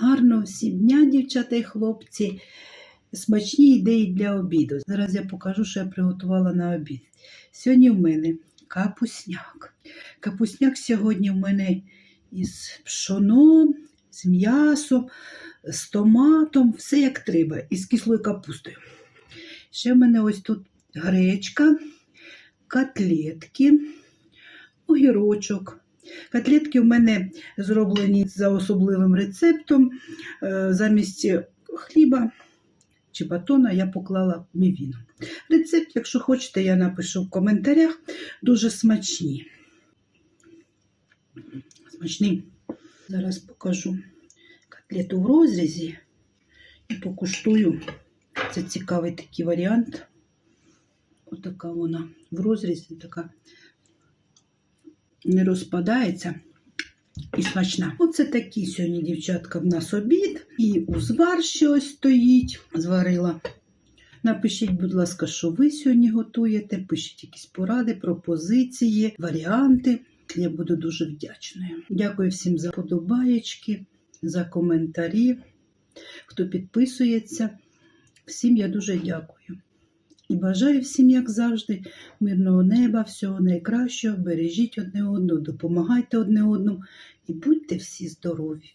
Гарного всім дня, дівчата і хлопці. Смачні ідеї для обіду. Зараз я покажу, що я приготувала на обід. Сьогодні в мене капусняк. Капусняк сьогодні в мене із пшоном, з м'ясом, з томатом, все як треба, і з кислою капустою. Ще в мене ось тут гречка, котлетки, огірочок. Котлетки в мене зроблені за особливим рецептом. Е, Замість хліба чи батона я поклала мівіну. Рецепт, якщо хочете, я напишу в коментарях. Дуже смачні. Смачні. Зараз покажу котлету в розрізі і покуштую. Це цікавий такий варіант. Отака вона в розрізі, така не розпадається і смачна. Оце такі сьогодні, дівчатка, в нас обід. І узвар ще ось стоїть, зварила. Напишіть, будь ласка, що ви сьогодні готуєте. Пишіть якісь поради, пропозиції, варіанти. Я буду дуже вдячною. Дякую всім за подобаєчки, за коментарі, хто підписується. Всім я дуже дякую. І бажаю всім, як завжди, мирного неба, всього найкращого. Бережіть одне одного, допомагайте одне одному і будьте всі здорові!